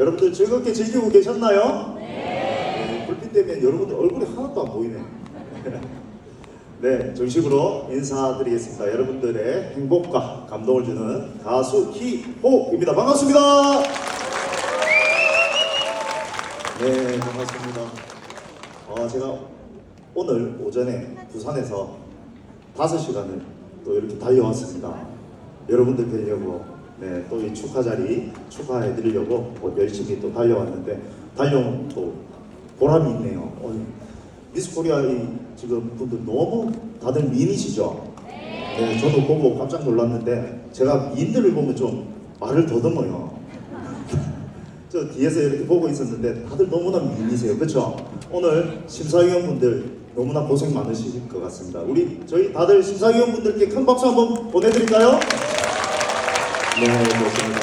여러분들 즐겁게 즐기고 계셨나요? 네. 불빛 때문에 여러분들 얼굴이 하나도 안 보이네. 네, 정식으로 인사드리겠습니다. 여러분들의 행복과 감동을 주는 가수 희호입니다. 반갑습니다. 네, 반갑습니다. 어, 제가 오늘 오전에 부산에서 5시간을 또 이렇게 달려왔습니다. 여러분들 뵈려고 네, 또 이 축하 자리 축하해 드리려고 뭐 열심히 또 달려왔는데 달려온 또 보람이 있네요. 어, 미스 코리아 이 지금 분들 너무 다들 미인이시죠? 네, 저도 보고 깜짝 놀랐는데 제가 미인들을 보면 좀 말을 더듬어요. 저 뒤에서 이렇게 보고 있었는데 다들 너무나 미인이세요. 그렇죠? 오늘 심사위원분들 너무나 고생 많으실 것 같습니다. 우리 저희 다들 심사위원분들께 큰 박수 한번 보내드릴까요? 네, 좋습니다.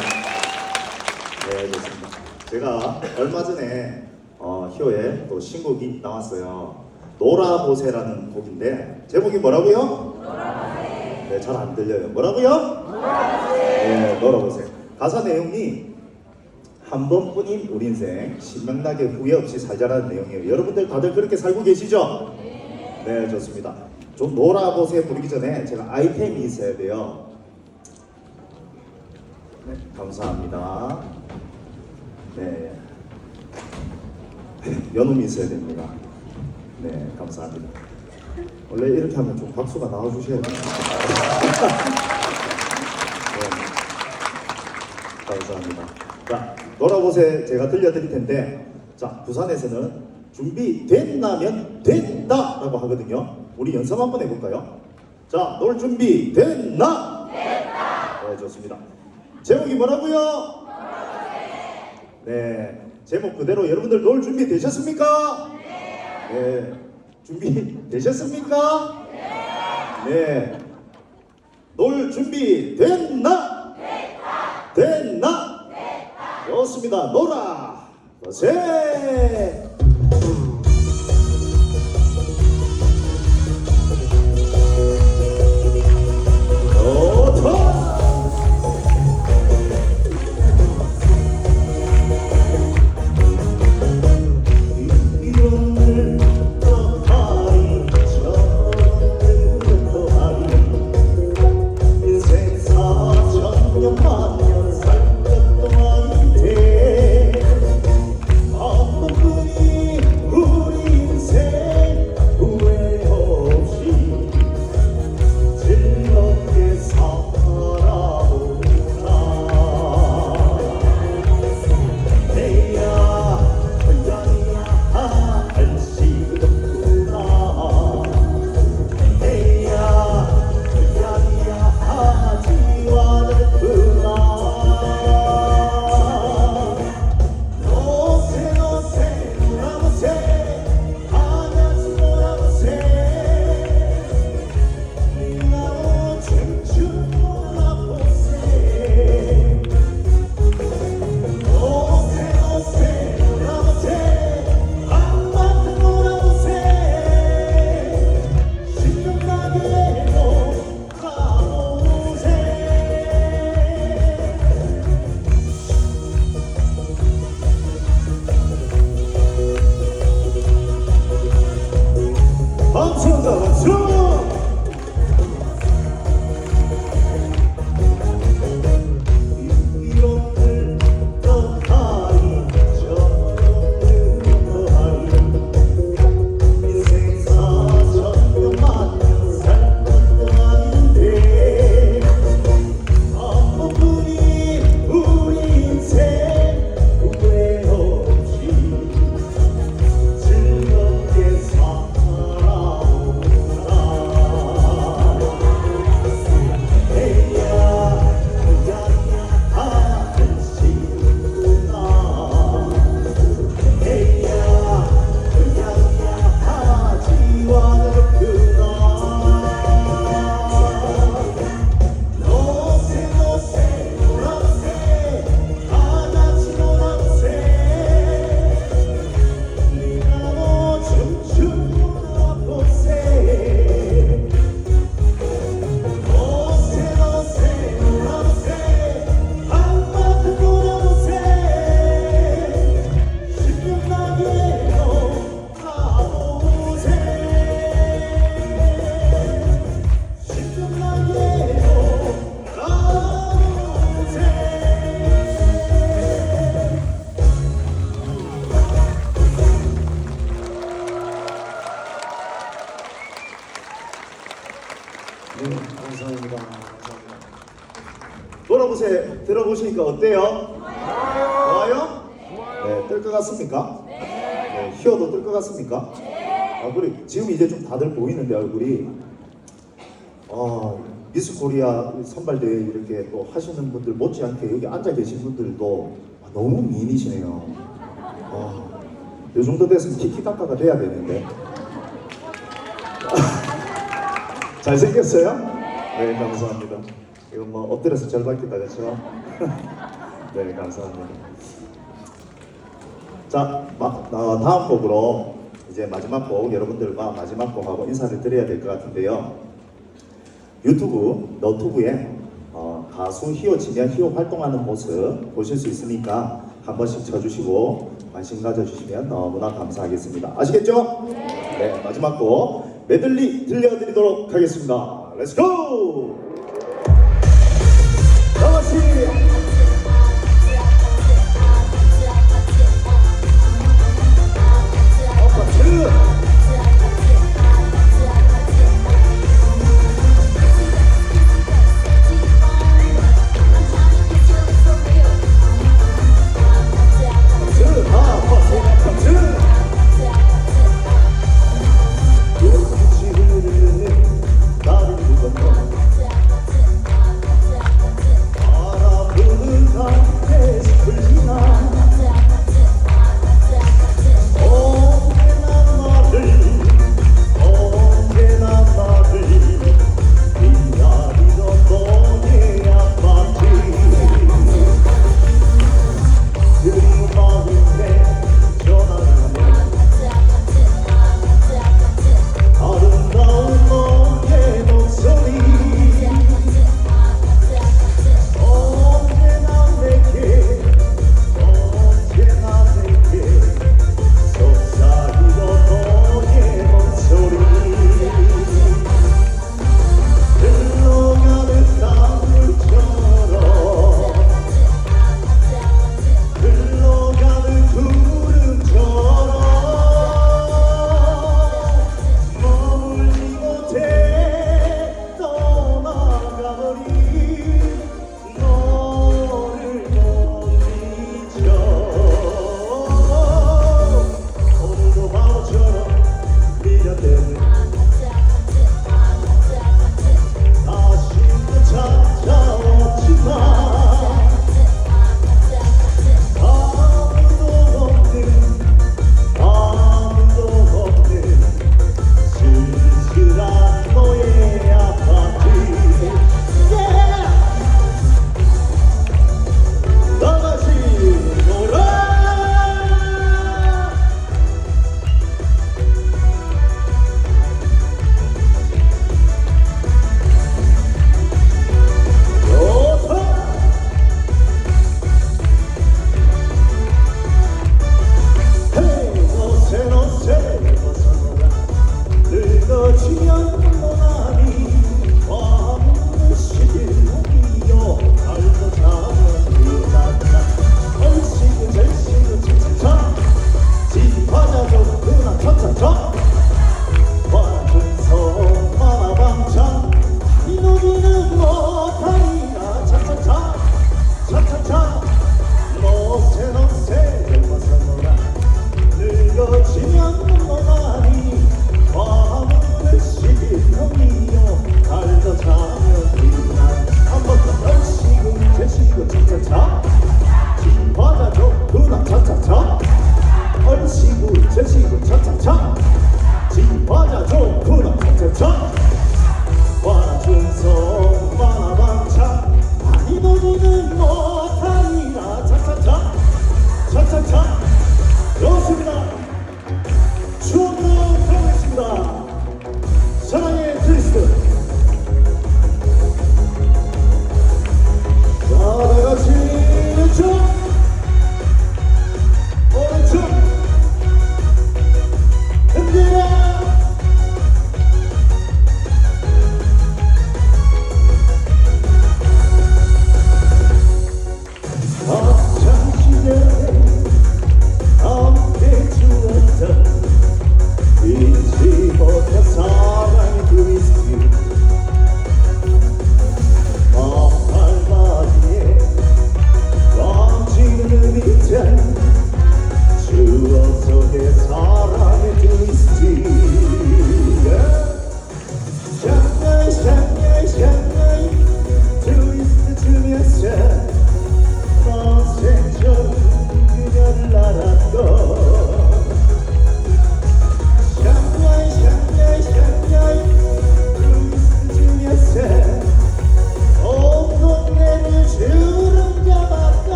네, 좋습니다. 제가 얼마 전에 어, 히어의 또 신곡이 나왔어요. 놀아보세라는 곡인데 제목이 뭐라고요? 네, 잘 안 들려요. 뭐라고요? 네, 놀아보세. 가사 내용이 한 번뿐인 우리 인생 신명나게 후회 없이 살자라는 내용이에요. 여러분들 다들 그렇게 살고 계시죠? 네, 좋습니다. 좀 놀아보세요 부르기 전에 제가 아이템이 있어야 돼요. 네, 감사합니다. 네, 연음이 있어야 됩니다. 네, 감사합니다. 원래 이렇게 하면 좀 박수가 나와주셔야 돼요. 네, 감사합니다. 자, 놀아보세 제가 들려드릴 텐데, 자, 부산에서는 준비됐나면 된다 라고 하거든요. 우리 연습 한번 해볼까요? 자, 놀 준비 됐나? 됐다. 네, 좋습니다. 제목이 뭐라고요? 네, 제목 그대로 여러분들 놀 준비 되셨습니까? 네. 준비 되셨습니까? 네. 놀 준비 됐나? 됐나? 좋습니다. 놀아. 보세. 들어보시니까 어때요? 좋아요? 네, 뜰 것 같습니까? 네, 희어도 뜰 것 같습니까? 아, 그래 지금 이제 좀 다들 보이는데 얼굴이 어, 미스 코리아 선발대회 이렇게 또 하시는 분들 못지않게 여기 앉아 계신 분들도 아, 너무 미인이시네요. 아, 이 정도 됐으면 키키타카가 돼야 되는데. 잘생겼어요? 네, 감사합니다. 이거 뭐 엎드려서 절 받겠다, 그렇죠? 네, 감사합니다. 자, 마, 어, 다음 곡으로 이제 마지막 곡 여러분들과 마지막 곡하고 인사를 드려야 될 것 같은데요. 유튜브 너튜브에 어, 가수 희호 지면 희호 활동하는 모습 보실 수 있으니까 한 번씩 쳐주시고 관심 가져주시면 너무나 감사하겠습니다. 아시겠죠? 네. 마지막 곡 메들리 들려드리도록 하겠습니다. 렛츠 고!